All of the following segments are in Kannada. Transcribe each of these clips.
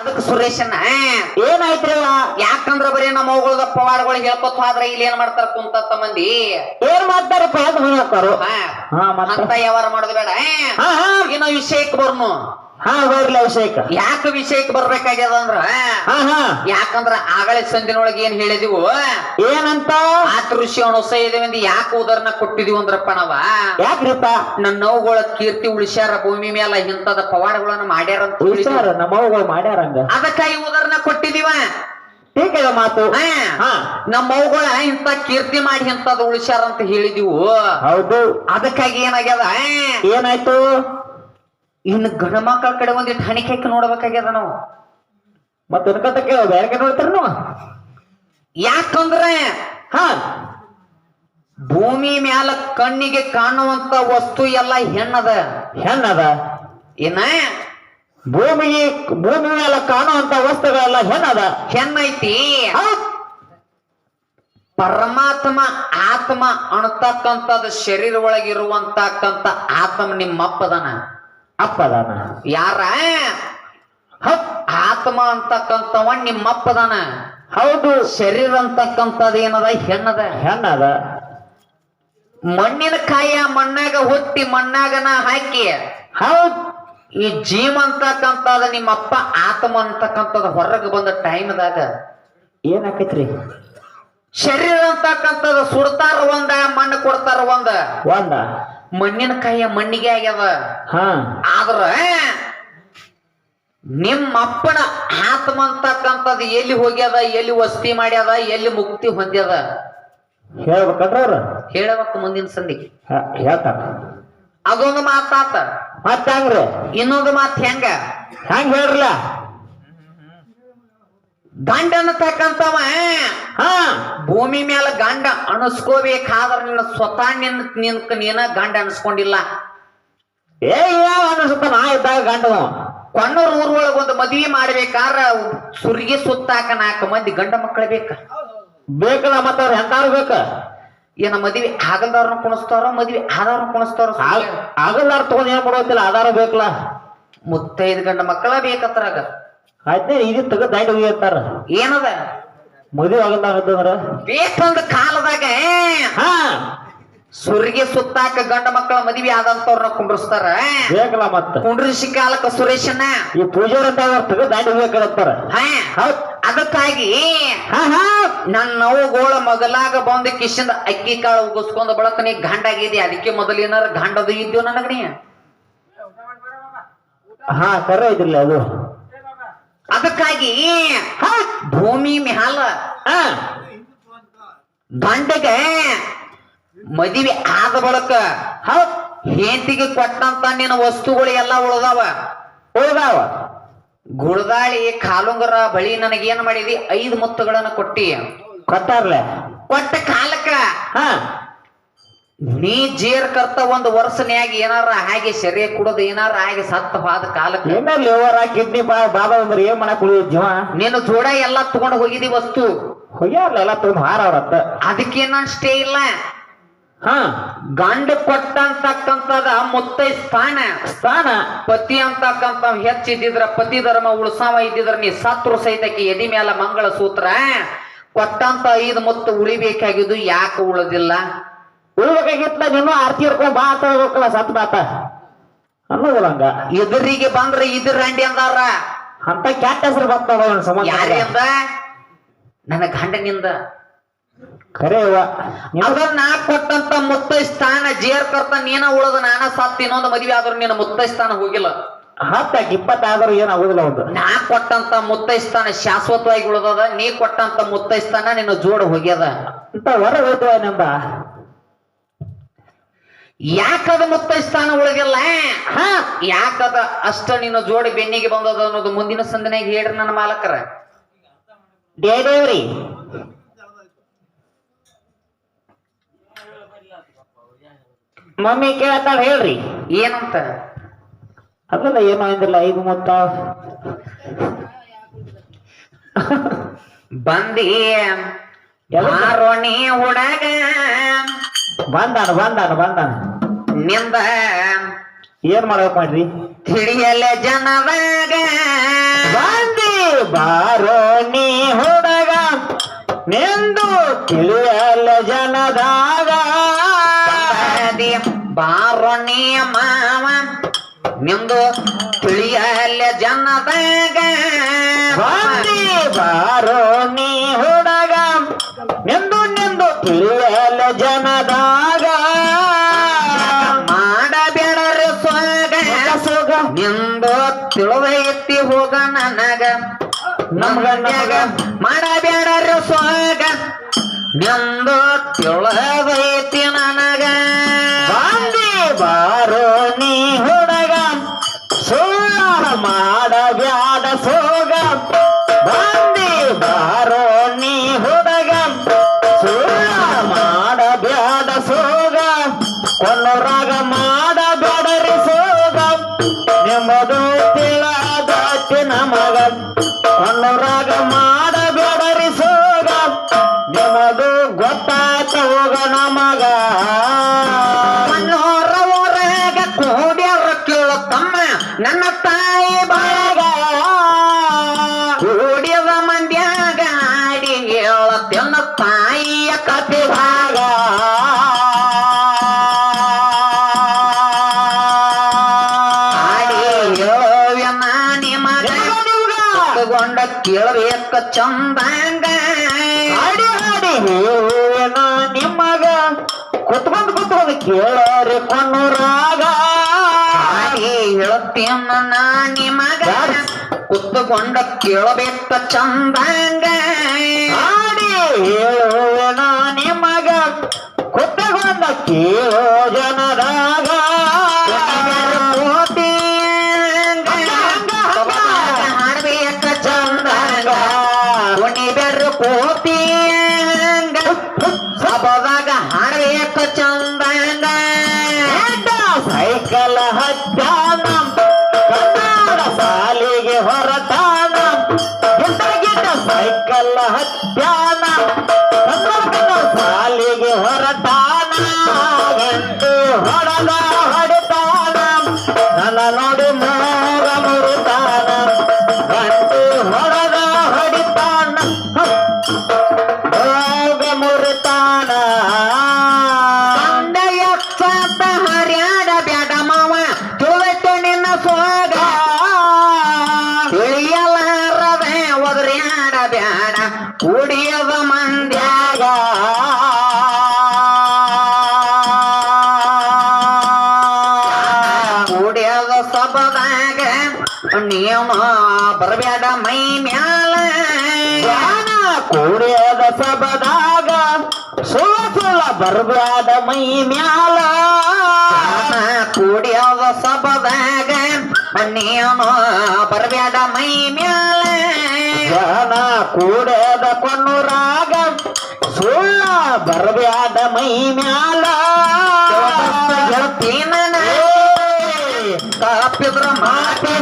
ಅದಕ್ಕೆ ಸುರೇಶನ ಏನಾಯ್ತ್ರಿ ಅವ? ಯಾಕಂದ್ರ ಬರೀ ನಮ್ಮ ಅವುಗಳದ ಪವಾಡಗಳು ಹೇಳ್ಕೊತ ಹೋದ್ರ ಇಲ್ಲಿ ಏನ್ ಮಾಡ್ತಾರ ಕುಂತತ್ತ ಮಂದಿ? ಏನ್ ಮಾಡ್ತಾರಪ್ಪ ಯಾವ್ದು ಮನೆ ಹಾ. ಅಂತ ವ್ಯವಹಾರ ಮಾಡೋದು ಬೇಡ ಇನ್ನ ವಿಷಯಕ್ಕೆ ಬರ್ನು. ಹಾ ಹೋಗ್ಲಿ ಯಾಕ ವಿಷಯಕ್ಕೆ ಬರ್ಬೇಕಾಗ್ಯದ ಅಂದ್ರ? ಹಾ ಹಾ. ಯಾಕಂದ್ರ ಆಗಳೇ ಸಂದಿನೊಳಗೆ ಏನ್ ಹೇಳಿದಿವು? ಏನಂತ? ಆತೃಷಿ ಋಷಿ ಅಣುಸ ಇದೆವೆಂದು ಯಾಕೆ ಉದಾಹರಣೆ ಕೊಟ್ಟಿದೀವಿ ಅಂದ್ರಪ್ಪ ನಾವ? ಯಾಕ್ರಿಪ್ಪ? ನನ್ನ ನೋವುಗಳ ಕೀರ್ತಿ ಉಳಿಸ್ಯಾರ ಭೂಮಿ ಮೇಲೆ ಇಂಥದ ಪವಾಡಗಳನ್ನ ಮಾಡ್ಯಾರ ಅಂತ ನಮ್ಮವ್ಗಳು ಮಾಡ್ಯಾರಂಗ ಅದಕ್ಕಾಗಿ ಉದಾಹರಣ ಕೊಟ್ಟಿದೀವ? ಟೀಕೆದ ಮಾತು. ನಮ್ಮ ಅವುಗಳ ಇಂತ ಕೀರ್ತಿ ಮಾಡಿ ಇಂಥದ್ದು ಉಳಿಸ್ಯಾರ ಅಂತ ಹೇಳಿದಿವು? ಹೌದು. ಅದಕ್ಕಾಗಿ ಏನಾಗ್ಯದ? ಏನಾಯ್ತು? ಇನ್ನು ಗಂಡ ಮಕ್ಕಳ ಕಡೆ ಒಂದಿಟ್ಟು ಹಣಿಕೆ ನೋಡ್ಬೇಕಾಗ್ಯದ ನಾವು. ಮತ್ತ ಕೇಳ ಬೇರೆ ನೋಡ್ತಾರ ನಾವು ಯಾಕಂದ್ರೆ ಹ ಭೂಮಿ ಮ್ಯಾಲ ಕಣ್ಣಿಗೆ ಕಾಣುವಂತ ವಸ್ತು ಎಲ್ಲ ಹೆಣ್ಣದ. ಹೆಣ್ಣದ? ಏನ? ಭೂಮಿ ಭೂಮಿ ಮ್ಯಾಲ ಕಾಣುವಂತ ವಸ್ತುಗಳೆಲ್ಲ ಹೆಣ್ಣದ? ಹೆಣ್ಣೈತಿ. ಪರಮಾತ್ಮ ಆತ್ಮ ಅಣತಕ್ಕಂಥದ್ದು ಶರೀರ ಒಳಗಿರುವಂತಕ್ಕಂಥ ಆತ್ಮ ನಿಮ್ಮಪ್ಪದನ. ಅಪ್ಪದಾನ. ಯಾರ? ಆತ್ಮ ಅಂತಕ್ಕಂಥವ ನಿಮ್ಮಪ್ಪದನ ಹೌದು. ಶರೀರ ಅಂತಕ್ಕಂಥದ್ದು ಏನದ? ಹೆಣ್ಣದ. ಹೆಣ್ಣದ. ಮಣ್ಣಿನ ಕಾಯ ಮಣ್ಣಾಗ ಹುಟ್ಟಿ ಮಣ್ಣಾಗನ ಹಾಕಿ ಹೌದು. ಈ ಜೀವ ಅಂತಕ್ಕಂಥದ್ದು ನಿಮ್ಮ ಅಪ್ಪ ಆತ್ಮ ಅಂತಕ್ಕಂಥದ್ದು ಹೊರಗೆ ಬಂದ ಟೈಮ್ದಾಗ ಏನಾಕೈತ್ರಿ? ಶರೀರ ಅಂತಕ್ಕಂಥದ್ದು ಸುಡ್ತಾರ ಒಂದ ಮಣ್ಣು ಕೊಡ್ತಾರ ಒಂದ. ಒಂದ. ಮಣ್ಣಿನ ಕೈಯ ಮಣ್ಣಿಗೆ ಆಗ್ಯದ. ಹಾ. ಆದ್ರ ನಿಮ್ಮ ಅಪ್ಪನ ಆತ್ಮ ಅಂತಕ್ಕಂಥದ್ದು ಎಲ್ಲಿ ಹೋಗ್ಯದ ಎಲ್ಲಿ ವಸ್ತಿ ಮಾಡ್ಯದ ಎಲ್ಲಿ ಮುಕ್ತಿ ಹೊಂದ್ಯದ? ಹೇಳ್ಬೇಕಂದ್ರ ಅವ್ರ? ಹೇಳಬೇಕು ಮುಂದಿನ ಸಂಧಿ. ಹೇಳ್ತಾರ. ಅದೊಂದು ಮಾತಾತ. ಮತ್ತ ಹಂಗ್ರಿ? ಇನ್ನೊಂದು ಮಾತು ಹೆಂಗ? ಹೆಂಗ್ ಹೇಳ್ರಲ್ಲ? ಗಂಡ ಅನ್ನತಕ್ಕಂಥವ ಹಾ? ಭೂಮಿ ಮೇಲೆ ಗಂಡ ಅಣಸ್ಕೋಬೇಕಾದ್ರ ನಿನ್ನ ಸ್ವತಃ ನಿನ್ನ ನಿನ್ಕ ನೀನ ಗಂಡ ಅನ್ಸ್ಕೊಂಡಿಲ್ಲ ಏ ಯಾವ ಅನಿಸುತ್ತ ನಾ ಇದ್ದಾಗ ಗಂಡವ ಕೊಣ್ಣೂರು ಊರೊಳಗೆ ಒಂದು ಮದ್ವಿ ಮಾಡ್ಬೇಕಾದ್ರೆ ಸುರಿಗೆ ಸುತ್ತಾಕ ನಾಲ್ಕು ಮಂದಿ ಗಂಡ ಮಕ್ಕಳು ಬೇಕ. ಬೇಕಲ್ಲ ಮತ್ತ ಅವ್ರು ಎಂತಾರು ಬೇಕ? ಏನ ಮದ್ವಿ ಆಗಲ್ದವ್ರನ್ನ ಕುಣಿಸ್ತಾರ ಮದ್ವಿ ಆಧಾರ ಕುಣಿಸ್ತಾರ ಆಗಲ್ಲಾರ ತಗೊಂಡ್ ಏನ್ ಮಾಡೋತಿಲ್ಲ ಆಧಾರ ಬೇಕಲ್ಲ. ಮುತ್ತೈದು ಗಂಡ ಮಕ್ಕಳ ಬೇಕತ್ರಾಗ. ಆಯ್ತು ಇದು ತಗ ದಾಂಡಿ ಹೋಗಿರ್ತಾರ ಏನದ? ಮದುವೆ ಆಗಲ್ದಾಗತ್ತಂದ್ರ ಬೇಕಂದ ಕಾಲದಾಗ ಹಾ. ಸುರಿಗೆ ಸುತ್ತಾಕ ಗಂಡ ಮಕ್ಕಳ ಮದುವೆ ಆದಂತವ್ರನ್ನ ಕುಂಡ್ರಸ್ತಾರ ಬೇಕಲ್ಲ ಮತ್ತ. ಕುಂಡ್ರಿಸಿ ಕಾಲಕ್ಕ ಸುರೇಶನ. ಈ ಪೂಜಾರ ಅಂತ ತಗ ದಾಂಡಿ ಹೋಗ್ತಾರ ಹಾ. ಹೌದ್. ಅದಕ್ಕಾಗಿ ನನ್ನ ಮೊದಲಾಗ ಮಗಲಾಗ ಬಂದ ಕಿಶಿಂದ ಅಕ್ಕಿ ಕಾಳು ಉಗಿಸ್ಕೊಂಡ ಬಳಕ ನೀ ಗಂಡಾಗಿದಿ ಅದಕ್ಕೆ ಮೊದಲು ಏನಾರ ಗಂಡದು ಇದ್ಯೋ ನನಗ ನೀ? ಹಾ ಕರೆ ಇದ್ರಲ್ಲ ಅದು. ಅದಕ್ಕಾಗಿ ಭೂಮಿ ಮ್ಯಾಲ ದಂಡೆಗೆ ಮದುವೆ ಆದ ಬಳಕ ಹೇಂತಿಗೆ ಕೊಟ್ಟಂತ ನಿನ್ನ ವಸ್ತುಗಳು ಎಲ್ಲ ಉಳ್ದಾವ ಉಳ್ದಾವ. ಗುಳದಾಳಿ ಕಾಲುಂಗರ ಬಳಿ ನನಗೇನ್ ಮಾಡಿದಿ? ಐದು ಮುತ್ತುಗಳನ್ನ ಕೊಟ್ಟಿ. ಕೊಟ್ಟಾರ್ಲೆ? ಕೊಟ್ಟ ಕಾಲಕ್ಕ, ಹಾ ನೀ ಜೇರ್ ಕರ್ತ ಒಂದು ವರ್ಷನ್ಯಾಗ ಏನಾರ ಹಾಗೆ ಶರೀರ ಕುಡದು ಏನಾರ ಹಾಗೆ ಸತ್ತ ಬಾದ ಕಾಲಕ್ಕ ಏನ ಲಿವರ ಕಿಡ್ನಿ ಬಾ ಬಾಬಾ ಅಂದ್ರೆ ಏನ್ ಮಾಡಕ್ ಜೀವ? ನೀನು ಜೋಡ ಎಲ್ಲ ತಗೊಂಡ್ ಹೋಗಿದಿ ವಸ್ತು. ಹೋಗ್ಯಾರಲ್ಲ ಎಲ್ಲ ತಗೊಂಡ್ ಹಾರ ಅವ್ರತ್ತ ಅದಕ್ಕೇನ ಸ್ಟೇ ಇಲ್ಲ. ಹ. ಗಂಡ ಕೊಟ್ಟ ಅಂತಕ್ಕಂಥದ ಮುತ್ತೈ ಸ್ಥಾನ. ಸ್ಥಾನ. ಪತಿ ಅಂತಕ್ಕಂಥ ಹೆಚ್ಚಿದ್ದಿದ್ರ ಪತಿ ಧರ್ಮ ಉಳ್ಸಾವ ಇದ್ದಿದ್ರ ನೀ ಸತ್ರು ಸಹಿತಕ್ಕೆ ಎದಿ ಮ್ಯಾಲ ಮಂಗಳ ಸೂತ್ರ ಕೊಟ್ಟಂತ ಐದು ಮುತ್ತು ಉಳಿಬೇಕಾಗಿದ್ದು ಯಾಕೆ ಉಳದಿಲ್ಲ? ಉಳ್ಬೇಕಾಗಿತ್ತ ನೀನು ಆರ್ತಿ ಹಿಡ್ಕೊಂಡ್ ಬಾ ಅಂತ ಹೋಗ್ಬೇಕಲ್ಲ ಸತ್ ಬಾತ ಅನ್ನೋದಿಲ್ಲ ಹಂಗ. ಎದುರಿಗೆ ಬಂದ್ರೆ ಇದ್ರ ರಂಡಿ ಅಂದಾರ. ಅಂತ ಕ್ಯಾಟ್ ಹೆಸರು ಬರ್ತಾವ ಸಮಾಜ ಯಾರಿಂದ ನನ್ನ ಗಂಡನಿಂದ. ಅವ್ವ. ನೀವು ನಾ ಕೊಟ್ಟಂತ ಮುತ್ತೈ ಸ್ಥಾನ ಜೇರ್ ಕರ್ತ ನೀನ ಉಳದ ನಾನ ಸತ್ ಇನ್ನೊಂದು ಮದ್ವೆ ಆದ್ರೂ ನಿನ್ನ ಮುತ್ತೈ ಸ್ಥಾನ ಹೋಗಿಲ್ಲ. ಹತ್ತಾಕ ಇಪ್ಪತ್ತಾದ್ರೂ ಏನ್ ಆಗುದಿಲ್ಲ ಒಂದು. ನಾ ಕೊಟ್ಟಂತ ಮುತ್ತೈ ಸ್ಥಾನ ಶಾಶ್ವತವಾಗಿ ಉಳಿದದ ನೀ ಕೊಟ್ಟಂತ ಮುತ್ತೈ ಸ್ಥಾನ ನಿನ್ನ ಜೋಡ ಹೋಗ್ಯದ. ಅಂತ ಹೊರ ಹೋಯ್ತವ ನಿಂದ ಯಾಕದ ಮತ್ತ ಸ್ಥಾನ ಒಳಗೆಲ್ಲ? ಹಾ. ಯಾಕದ ಅಷ್ಟ ನಿನ್ನ ಜೋಡಿ ಬೆನ್ನಿಗೆ ಬಂದದ ಅನ್ನೋದು ಮುಂದಿನ ಸಂದನೆಗೆ ಹೇಳ್ರಿ ನನ್ನ ಮಾಲಕರ. ದೇದೇವ್ರಿ ಮಮ್ಮಿ ಕೇಳತ್ತಾಳ ಹೇಳ್ರಿ. ಏನಂತ? ಅದಲ್ಲ ಏನೋ ಅಂದಿಲ್ಲ ಐದು ಮೊತ್ತ. ಬಂದಿ. ಆರೋಣಿ ಹುಡಗ. ಬಂದಾನ ಬಂದಾನ ಬಂದಾನ. ನಿಂದ ಏನ್ ಮಾಡೋ ಮಾಡ್ರಿ ತಿಳಿಯಲ್ಲ ಜನವಾಗ. ಬಂದಿ ಬಾರೋ ನೀ ಹುಡುಗ ನಿಂದು ತಿಳಿಯಲ ಜನದಾಗ. ಬಾರೋ ನೀ ಮಾವ ನಿಂದು ತಿಳಿಯಲ ಜನದಾಗ. ಬಂದಿ ಬಾರೋ ನೀ ಹುಡುಗ ನಿಂದು ನಿಂದು ತಿಳಿಯಲ ಜನದಾಗ. ನಮ್ಗನ್ಯಾಗ ಮಾಡಬೇಡರ ಸ್ವಾಗ ನಿಂದು ತಿಳಿದೈತಿ ನನಗ. ಗಾಂಧಿ ಬಾರೋ ನೀ ಹುಡುಗ. ಸುಳ್ಳ ಮಾಡಬ್ಯಾಡ ಸೋಗ. ಗಾಂಧಿ ಬಾರೋ ಕೂಡಿದ ಮಂಡ್ಯಾಗ ಗಾಡಿ ಹೇಳತ್ತನ್ನ ತಾಯಿಯ ಕತೆ ಭಾಗ ಕೇಳಬೇಕ ಚಂದಂಗ. ಹಾಡಿ ಹಾಡಿ ಹೇಳ ನಿಮ್ಮಗ ಕುತ್ಕೊಂಡು ಕುತ್ಕೊಂಡ್ ಕೇಳೋರಿ ಕಣ್ಣು ಹಾಗೆ ಹೇಳುತ್ತೇನ ನಾ ನಿಮಗ ಕುತ್ತುಕೊಂಡ ಕೇಳಬೇಕ ಚಂದಂಗ. ಹಾಡಿ ಹೇಳೋಣ ನಿಮಗ ಕುತ್ಕೊಂಡ ಕೇಳೋ ಜನರಾಗ ಹಾಡಬೇಕ ಚಂದಂಗ. ಉಣಿಬೆರು ಕೋತಿಯಂಗ ಬರ್ಬ್ಯಾಡ ಮೈ ಮ್ಯಾಲ. ಕುಡಿಯದ ಸಬದಾಗ ಮಣ್ಣಿಯನು ಬರ್ಬಾದ ಮೈ ಮ್ಯಾಲ. ಜನ ಕೂಡದ ಕೊನ್ನು ರಾಗ ಸುಳ್ಳ ಬರ್ಬಾದ ಮೈ ಮ್ಯಾಲ. ಗೆಳತೀನ ಏ, ತಪ್ಪಿದ್ರ ಮಾತಿ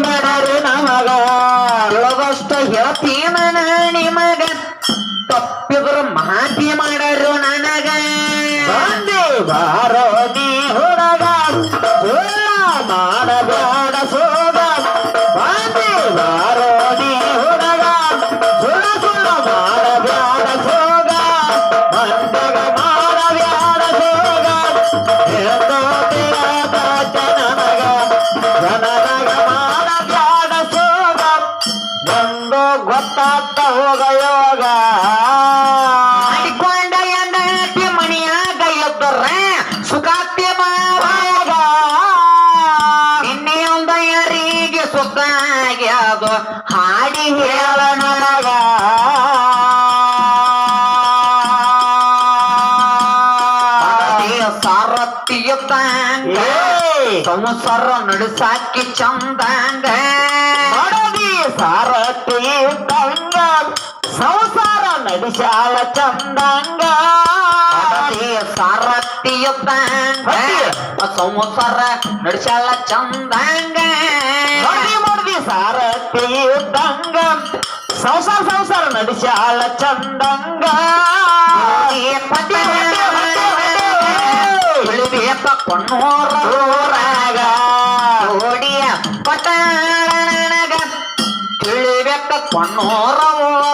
ಹಾಡಿ ಹೇಳ ನನಗ ಸಾರಥಿಯುದ್ದಂಗ ಸಂಸಾರ ನಡೆಸಾಕಿ ಚಂದಂಗ ಮಾಡದಿ ಸಾರಥಿ ಇದ್ದಂಗ ಸಂಸಾರ ನಡೆಸಾಳ ಚಂದಂಗ ಸಾರಥಿಯುದ್ದಂಗ ಸಂಸಾರ ನಡೆಸಾಳ ಚಂದಂಗ. ಮಾಡಿ ಮಾಡ್ದಿ ಸಾರಥಿ ಇದ್ದಂಗ ಸಂಸಾರ ಸಂಸಾರ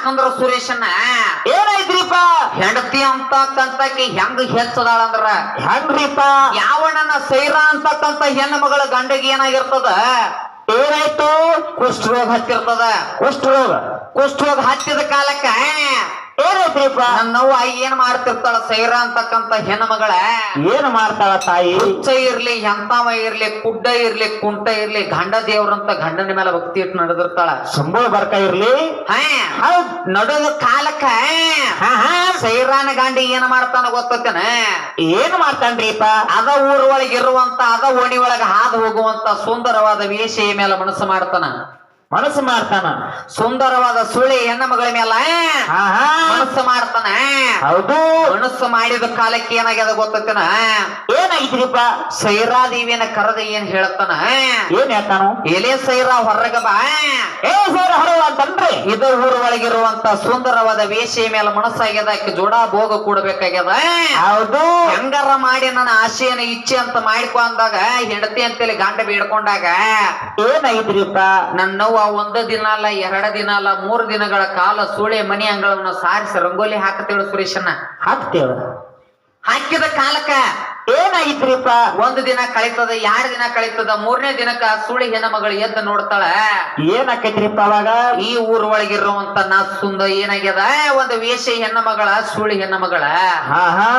ಯಾಕಂದ್ರ ಸುರೇಶಣ್ಣ ಏನಾಯ್ತ್ರಿಪ್ಪ ಹೆಂಡತಿ ಅಂತಕ್ಕಂತಕ್ಕೆ ಹೆಂಗ್ ಹೆಚ್ಚದಾಳಂದ್ರ? ಹೆಂಗ್ರಿಪ್ಪ? ಯಾವಣ್ಣನ ಸೈರಾ ಅಂತಕ್ಕಂತ ಹೆಣ್ಣು ಮಗಳ ಗಂಡಗೆ ಏನಾಗಿರ್ತದ? ಏನಾಯ್ತು? ಕುಷ್ಠರೋಗ ಹತ್ತಿರ್ತದ. ಕುಷ್ಠರೋಗ? ಕುಷ್ಠರೋಗ ಹತ್ತಿದ ಕಾಲಕ್ಕ ಏನೈತ್ರಿಪ್ಪ ನನ್ನವ್ವ ಏನ್ ಮಾಡ್ತಿರ್ತಾಳ ಸೈರ ಅಂತಕ್ಕಂತ ಹೆಣ್ಮಗಳ? ಮಗಳ ಏನ್ ಮಾಡ್ತಾಳ ತಾಯಿ? ಹುಚ್ಚ ಇರ್ಲಿ ಎಂತವ ಇರ್ಲಿ ಕುಡ್ಡ ಇರ್ಲಿ ಕುಂಟ ಇರ್ಲಿ ಗಂಡ ದೇವ್ರಂತ ಗಂಡನ ಮೇಲೆ ಭಕ್ತಿ ಇಟ್ಟು ನಡೆದಿರ್ತಾಳ. ಸಂಬಳ ಬರ್ಕ ಇರ್ಲಿ? ಹೌದ್. ನಡುವ ಕಾಲಕ್ಕ ಸೈರಾನ ಗಾಂಡಿ ಏನ್ ಮಾಡ್ತಾನ ಗೊತ್ತೇನ ಏನ್ ಮಾಡ್ತಾನ್ರಿಪ್ಪ ಅದ ಊರ ಒಳಗೆ ಇರುವಂತ ಅದ ಓಣಿ ಒಳಗ ಹಾದು ಹೋಗುವಂತ ಸುಂದರವಾದ ವೇಷೆಯ ಮೇಲೆ ಮನಸ್ಸು ಮಾಡ್ತಾನ. ಮನಸ್ಸು ಮಾಡ್ತಾನ. ಸುಂದರವಾದ ಸುಳಿ ಹೆಣ್ಣ ಮಗಳ ಮೇಲೆ ಮನಸ್ಸು ಮಾಡ್ತಾನ ಹೌದು. ಮನಸ್ಸು ಮಾಡಿದ ಕಾಲಕ್ಕೆ ಏನಾಗ್ಯದ ಗೊತ್ತೇನ ಸೈರಾ ಸೈರಾದೇವಿಯನ್ನ ಕರೆದ ಏನ್ ಹೇಳ್ತಾನ ಏನ್ ಹೇಳ್ತಾನ? ಎಲೆ ಸೈರಾ ಹೊರಗ ಬಾ ಏ. ಸೈರ ಹರೋ ಅಂತಂದ್ರೆ ಇದ ಊರ ಒಳಗಿರುವಂತ ಸುಂದರವಾದ ವೇಷೆಯ ಮೇಲೆ ಮನಸ್ಸಾಗ್ಯದ ಆಕಿ ಜೋಡ ಭೋಗ ಕೂಡಬೇಕಾಗ್ಯದ ಹೌದು. ಹೆಂಗಾರ ಮಾಡಿ ನನ್ನ ಆಸೆಯನ್ನ ಇಚ್ಛೆ ಅಂತ ಮಾಡ್ಕೊಂಡಾಗ ಹೆಂಡತಿ ಅಂತೇಳಿ ಗಂಡ ಬೇಡ್ಕೊಂಡಾಗ ನನ್ನ ನನ್ನವ್ವ ಒಂದ ದಿನ ಅಲ್ಲ ಎರಡ ದಿನ ಅಲ್ಲ ಮೂರ್ ದಿನಗಳ ಕಾಲ ಸೂಳೆ ಮನಿ ಅಂಗಳವನ್ನ ಸಾರಿಸಿ ರಂಗೋಲಿ ಹಾಕತೇಳು ಸುರೇಶನ್ನ ಹಾಕ್ತೇವ ಹಾಕಿದ ಕಾಲಕ್ಕ ಏನಾಯ್ತ್ರಿಪ್ಪ? ಒಂದು ದಿನ ಕಳೀತದ ಯಾರ ದಿನ ಕಳೀತದ ಮೂರನೇ ದಿನಕ್ಕ ಸುಳಿ ಹೆಣ್ಣ ಎದ್ದ ನೋಡ್ತಾಳ. ಏನಾಕೈತ್ರಿಪ್ಪ ಅವಾಗ? ಈ ಊರ್ ಒಳಗಿರುವಂತ ನಾ ಸುಂದ ಏನಾಗ್ಯದ? ಒಂದು ವೇಷ ಹೆಣ್ಣಮಗಳ ಸುಳಿ ಹೆಣ್ಣ ಮಗಳ. ಹಾ ಹಾ.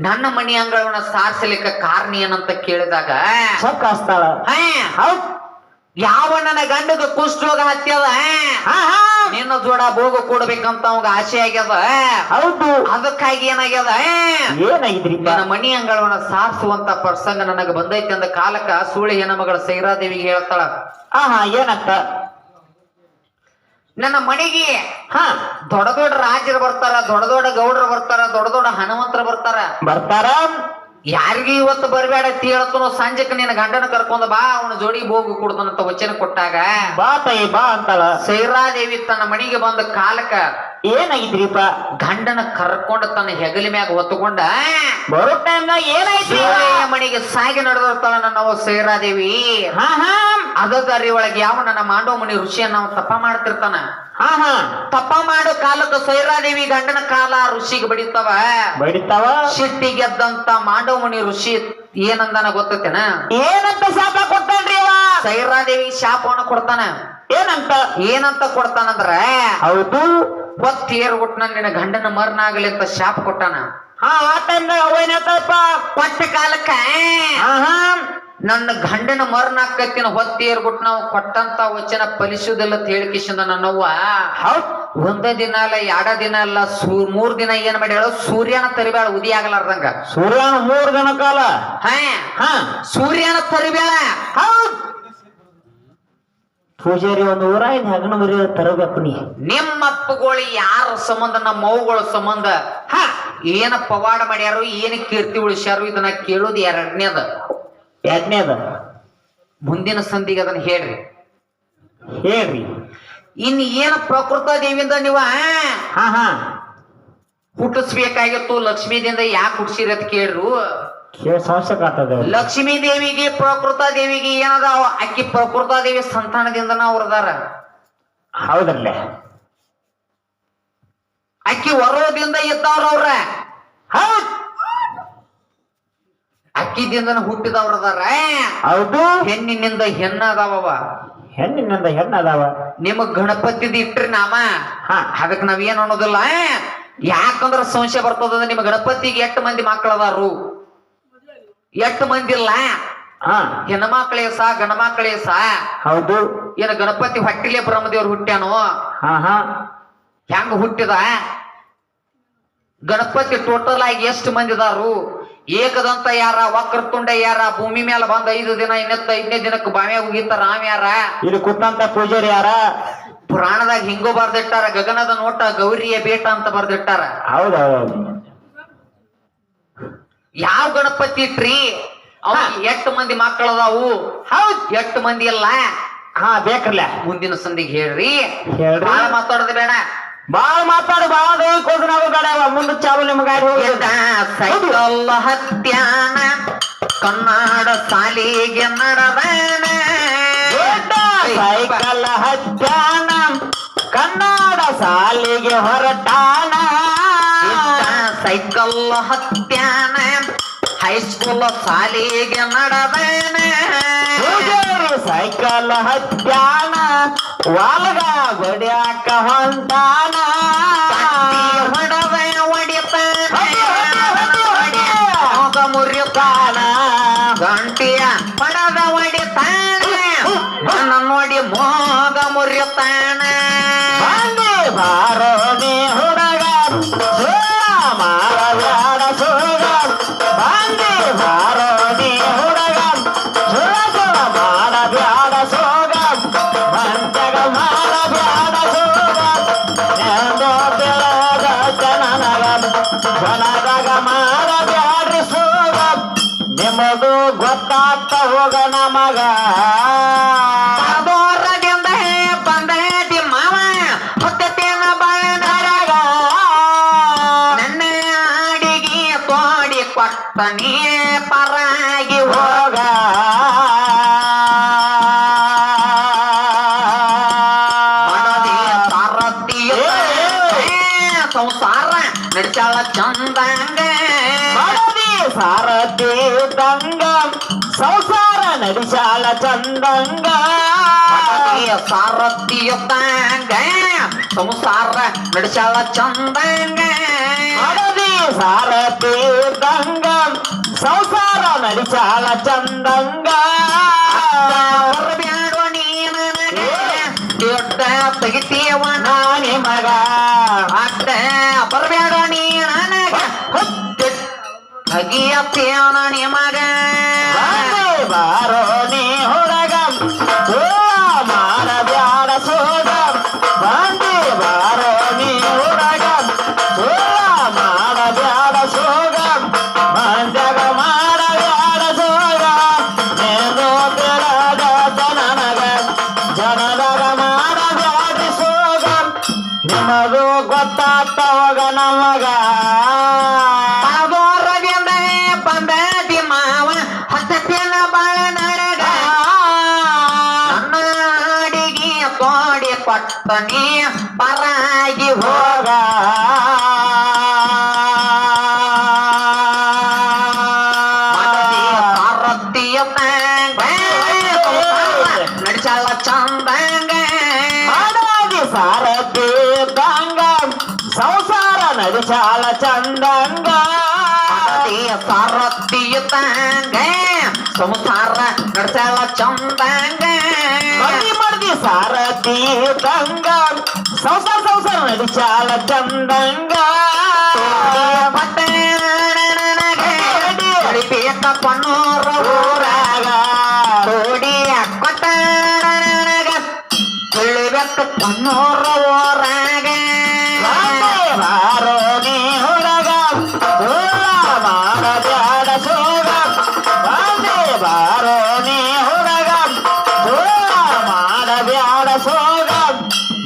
ನನ್ನ ಮನಿ ಅಂಗಳವನ್ನ ಸಾರಿಸಲಿಕ್ಕ ಕಾರಣ ಏನಂತ ಕೇಳಿದಾಗ ಹೌದ್. ಯಾವ ನನ್ನ ಗಂಡಗ ಕುಷ್ಠರೋಗ ಹತ್ಯದ ನಿನ್ನ ಜೋಡ ಭೋಗ ಕೊಡ್ಬೇಕಂತ ಅವಾಗ ಆಸೆ ಆಗ್ಯದ ಹೌದು. ಅದಕ್ಕಾಗಿ ಏನಾಗ್ಯದ ಏನಾಗಿದ್ರಿ ನನ್ನ ಮಣಿ ಅಂಗಳವನ್ನ ಸಾರಿಸುವಂತ ಪ್ರಸಂಗ ನನಗ ಬಂದೈತಿ ಅಂದ ಕಾಲಕ್ಕ ಸೂಳಿ ಹೆಣ್ಣಮಗಳ ಮಗಳ ಸೈರಾದೇವಿಗೆ ಹೇಳ್ತಾಳ. ಆಹಾ ಹಾ ಏನಂತ? ನನ್ನ ಮನೆಗೆ ಹಾ. ದೊಡ್ಡ ದೊಡ್ಡ ರಾಜರು ಬರ್ತಾರ ದೊಡ್ಡ ದೊಡ್ಡ ಗೌಡ್ರು ಬರ್ತಾರ ದೊಡ್ಡ ದೊಡ್ಡ ಹನುಮಂತರು ಬರ್ತಾರ. ಬರ್ತಾರ. ಯಾರಿಗೂ ಇವತ್ತು ಬರಬೇಡ ಹೇಳ್ತಾನೋ ಸಂಜೆಕ್ ನಿನ್ನ ಗಂಡನ ಕರ್ಕೊಂಡ್ ಬಾ ಅವನ ಜೋಡಿ ಹೋಗಿ ಕೊಡ್ತಾನಂತ ವಚನ ಕೊಟ್ಟಾಗ ಬಾ ತಾಯಿ ಬಾ ಅಂತಾಳ. ಸೈರಾದೇವಿ ತನ್ನ ಮನೆಗೆ ಬಂದ ಕಾಲಕ್ಕ ಏನಾಗಿದ್ರಿಪ್ಪ ಗಂಡನ ಕರ್ಕೊಂಡ ತನ್ನ ಹೆಗಲ ಮ್ಯಾಗ ಹೊತ್ತುಕೊಂಡ ಬರೋ ಏನಾಯ್ತು ಮನೆಗೆ ಸಾಗಿ ನಡೆದಿರ್ತಾಳ ನನ್ನವ ಸೇರಾದೇವಿ. ಹಾ ಹಾ. ಅದ ದಾರಿ ಒಳಗೆ ಯಾವ ನನ್ನ ಮಾಂಡವ ಮನಿ ಋಷಿಯನ್ನ ತಪ್ಪ ಮಾಡ್ತಿರ್ತಾನ? ಹಾ ಹಾ. ತಪ್ಪ ಮಾಡೋ ಕಾಲಕ್ಕ ಸೈರಾದೇವಿ ಗಂಡನ ಕಾಲ ಋಷಿಗೆ ಬಡಿತಾವ? ಬಡಿತಾವ? ಸಿಟ್ಟಿಗೆದ್ದಂತ ಮಾಂಡವ ಮುನಿ ಋಷಿ ಏನಂದನ ಗೊತ್ತೇನ ಏನಂತ ಶಾಪ ಕೊಡ್ತಾನ್ರಿ ಸೈರಾ ಸೈರಾದೇವಿ ಶಾಪವನ್ನ ಕೊಡ್ತಾನ. ಏನಂತ? ಏನಂತ ಕೊಡ್ತಾನಂದ್ರ ಹೌದು. ಹೊತ್ತು ಏರ್ಬಿಟ್ಟು ನಿನ್ನ ಗಂಡನ ಮರ್ನಾಗಲಿ ಅಂತ ಶಾಪ್ ಕೊಟ್ಟಾನ. ಹಾ ಆ ಟೈಮ್ನಾಗ ಅವ ಏನಂತಪ್ಪ ಕೊಟ್ಟ ಕಾಲಕ್ಕ ನನ್ನ ಗಂಡನ ಮರ್ನಾಕತ್ತಿನ ಹೊತ್ತಿ ಏರ್ಬಿಟ್ಟು ನಾವು ಕೊಟ್ಟಂತ ವಚನ ಫಲಿಸುವುದಿಲ್ಲ ಅಂತ ನನ್ನವ್ವ. ಒಂದ ದಿನ ಅಲ್ಲ ಎರಡ ದಿನ ಅಲ್ಲ ಸೂ ಮೂರ್ ದಿನ ಏನ್ ಮಾಡ್ಯಾಳ? ಸೂರ್ಯನ ತರಿಬ್ಯಾಳ ಉದಿ ಆಗಲಾರ್ದಂಗ. ಸೂರ್ಯನ ಮೂರು ದಿನ ಕಾಲ? ಹಾ ಹಾ. ಸೂರ್ಯನ ತರಿಬ್ಯಾಳ. ಹೌದ್. ಪೂಜಾರಿ ಒಂದು ಊರ ಇನ್ ಹೆಗಣ ಮರಿ ತರಬೇಕು ನೀ. ನಿಮ್ಮ ಅಪ್ಪಗಳು ಯಾರ ಸಂಬಂಧ ನಮ್ಮ ಮೌಗಳ ಸಂಬಂಧ? ಹ ಏನ ಪವಾಡ ಮಾಡ್ಯಾರು ಏನ ಕೀರ್ತಿ ಉಳಿಸ್ಯಾರು ಇದನ್ನ ಕೇಳೋದು ಎರಡನೇದ. ಎರಡನೇದ? ಮುಂದಿನ ಸಂಧಿಗೆ ಅದನ್ನ ಹೇಳ್ರಿ. ಹೇಳ್ರಿ. ಇನ್ ಏನ ಪ್ರಕೃತ ದೇವಿಂದ ನೀವು ಹಾ? ಹಾ ಹುಟ್ಟಿಸ್ಬೇಕಾಗಿತ್ತು ಲಕ್ಷ್ಮೀದಿಂದ ಯಾಕೆ ಹುಟ್ಟಿಸಿರತ್ ಅಂತ ಕೇಳ್ರು? ಲಕ್ಷ್ಮೀ ದೇವಿಗೆ ಪ್ರಕೃತ ದೇವಿಗೆ ಏನದಾವ? ಅಕ್ಕಿ ಪ್ರಕೃತ ದೇವಿ ಸಂತಾನದಿಂದ ಅವ್ರದಾರ. ಹೌದಲ್ಲೇ. ಅಕ್ಕಿ ವರೋದಿಂದ ಇದ್ದವ್ರ ಅವ್ರ. ಹೌದ್. ಅಕ್ಕಿದಿಂದನ ಹುಟ್ಟಿದವ್ರದಾರ ಹೌದು. ಹೆಣ್ಣಿನಿಂದ ಹೆಣ್ಣದಾವ ಹೆಣ್ಣಿನಿಂದ ಹೆಣ್ಣದಾವ. ಅದಾವ ನಿಮಗ್ ಗಣಪತಿದ ಇಟ್ರಿ ನಾಮ. ಹಾ. ಅದಕ್ಕೆ ನಾವೇನ್ ಅನ್ನೋದಿಲ್ಲ. ಯಾಕಂದ್ರ ಸಂಶಯ ಬರ್ತದ ನಿಮ್ ಗಣಪತಿಗೆ ಎಷ್ಟು ಮಂದಿ ಮಕ್ಕಳದಾರು ಎಷ್ಟು ಮಂದಿ ಇಲ್ಲ. ಹಾ. ಹೆಣ್ಮಕ್ಳೇ ಸಾ ಗಣಮಕ್ಳೇ ಸಾ. ಹೌದು. ಏನ ಗಣಪತಿ ಹೊಟ್ಟಿಲೆ ಬ್ರಹ್ಮದೇವ್ರು ಹುಟ್ಟ್ಯಾನು? ಹೆಂಗ ಹುಟ್ಟಿದ? ಗಣಪತಿ ಟೋಟಲ್ ಆಗಿ ಎಷ್ಟು ಮಂದಿ ಇದಾರು? ಏಕದಂತ ಯಾರ ವಕ್ರತುಂಡ ಯಾರ ಭೂಮಿ ಮೇಲೆ ಬಂದ ಐದು ದಿನ ಇನ್ನತ್ತ ಐದನೇ ದಿನಕ್ಕೆ ಬಾವ್ಯಾಗ ಹೋಗಿತ್ತ ರಾಮ ಯಾರ? ಇಲ್ಲಿ ಕುತ್ತಂತ ಪೂಜಾರಿ ಯಾರ? ಪುರಾಣದಾಗ ಹಿಂಗೋ ಬರ್ದಿಟ್ಟಾರ ಗಗನದ ನೋಟ ಗೌರಿಯ ಬೇಟ ಅಂತ ಬರ್ದಿಟ್ಟಾರ. ಹೌದೌದು. ಯಾವ ಗಣಪತಿ ಇಟ್ರಿ? ಅವ ಎಷ್ಟು ಮಂದಿ ಮಕ್ಕಳದಾವು? ಹೌದ್. ಎಷ್ಟು ಮಂದಿ ಇಲ್ಲ? ಹಾ ಬೇಕಲ್ಲ ಮುಂದಿನ ಸಂದಿಗೆ ಹೇಳ್ರಿ. ಹೇಳ್ರಿ. ಬಾಳ ಮಾತಾಡೋದು ಬೇಡ. ಬಾಳ ಮಾತಾಡು ಬಾಳ ದೈಕೋದು ನಾವು ಬೇಡ. ಮುಂದೆ ಚಾಲು ನಿಮ್ ಗಾಡಿ ಹೋಗಿ ಎದ್ದ ಸೈಕಲ್ ಹತ್ಯಾನ? ಕನ್ನಡ ಸಾಲಿಗೆ ನಡೆದಾನ? ಸೈಕಲ್ ಹತ್ಯಾನ? ಕನ್ನಡ ಸಾಲಿಗೆ ಹೊರಟಾನ? ಸೈಕಲ್ ಹತ್ಯಾನ ಹೈಸ್ಕೂಲ್ ಸಾಲಿಗೆ ನಡೆದೇನೆ. ಸೈಕಲ್ ಹತ್ಯಾನ ವಾಲ್ಗ ಹೊಡ್ಯಾಕ ಗೊತ್ತಾಗ್ತ ಹೋಗ ನಮಗ ದೂರದಿಂದ ಬಂದೈತಿ ಮಾವ ಹೊತ್ತೇನ ಬಾಳದಾಗ ನನ್ನ ಅಡಿಗೆ ತೋಡಿ ಕೊಟ್ಟನಿ ಚಂದಂಗ. ಸಾರಥಿ ದಂಗ ಸಂಸಾರ ನಡೆಸಾಳ ಚಂದಂಗ. ಸಾರಥಿಯ ತಂಗ. ಸಂಸಾರ ನಡೆಸಾಳ ಚಂದಂಗ. ಸಾರಥಿ ದಂಗ ಸಂಸಾರ ನಡೆಸಾಳ ಚಂದಂಗ. ಬರಬೇಡ ನನಗೆ. ದೊಡ್ಡ ತೆಗಿತೀವ ನಾನಿ ಮಗ ಅಡ್ಡ ಬರಬೇಡ ನೀ ತೆಗಿಯತ್ತೇನ ನಿಮಗ. ಬಾರೋ ನೀ ಕೊಟ್ಟನಿ ಪರಾಗಿ ಹೋಗ. ನಡಿಸಾಳ ಚಂದಂಗ ಮಾಡಾಗಿ ಸಾರಥಿ ದಂಗ. ಸಂಸಾರ ನಡೆಸಾಳ ಚಂದಂಗ ಸಾರಥಿಯ ತಂಗ ಸಂಸಾರ ನಡ್ಸಾಳ ಚಂದಂಗ ಮಡಿ ಮಡ್ದಿ ಸಾರಥಿ ದಂಗ ಸಂಸಾರ ಸಂಸಾರ ನಡೆಸಾಳ ಚಂದಂಗ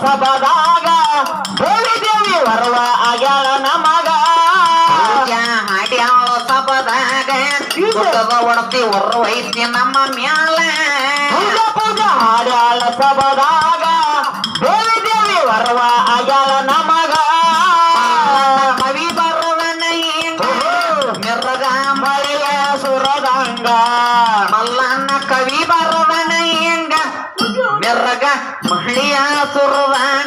ಹಾಡ್ಯಾಳ ಸಬದಾಗ ಹೋಳಿ ದೇವಿ ವರವ ಆಗ್ಯಾಳ ನಮಗ ಮಾಡ್ಯಾಳ ಸಬದಾಗ ಒಡತಿ ಹೊರವೈತಿ ನಮ್ಮ ಮ್ಯಾಲ. ಪೂಜಾ ಪೂಜಾ ಹಾಡ್ಯಾಳ ಸಬದಾಗ ದೇವಿ ದೇವಿ ವರವ ಆಗ್ಯಾಳ ನಮಗ ಕವಿ ಬರವನ ಹಿಂಗ ಮೆರ್ರಗ ಮಳೆಯ ಸುರದಂಗ. ಮಲ್ಲನ್ನ ಕವಿ ಬರವನ ಹೆಂಗ ಮೆರ್ರಗ ಮಹಿಳೆಯ ಸುರದಂಗ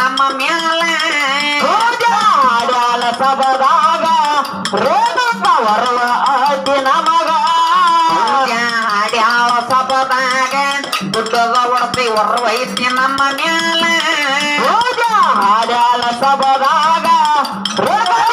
ನಮ್ಮ ಮ್ಯಾಲ. ಆಡ್ಯಾಲ ಸಬದಾಗ ರೇಣುಕ ವರವ ಆಯ್ತಿ ನಮಗ. ಹಾಡ್ಯಾಳ ಸಬದಾಗ ದುಡ್ಡದ ಒಡತಿ ಹೊರವೈತಿ ನಮ್ಮ ಮ್ಯಾಲ. ಪೂಜಾ ಆಡ್ಯಾಲ ಸಬದಾಗ ರೇಣುಕಿ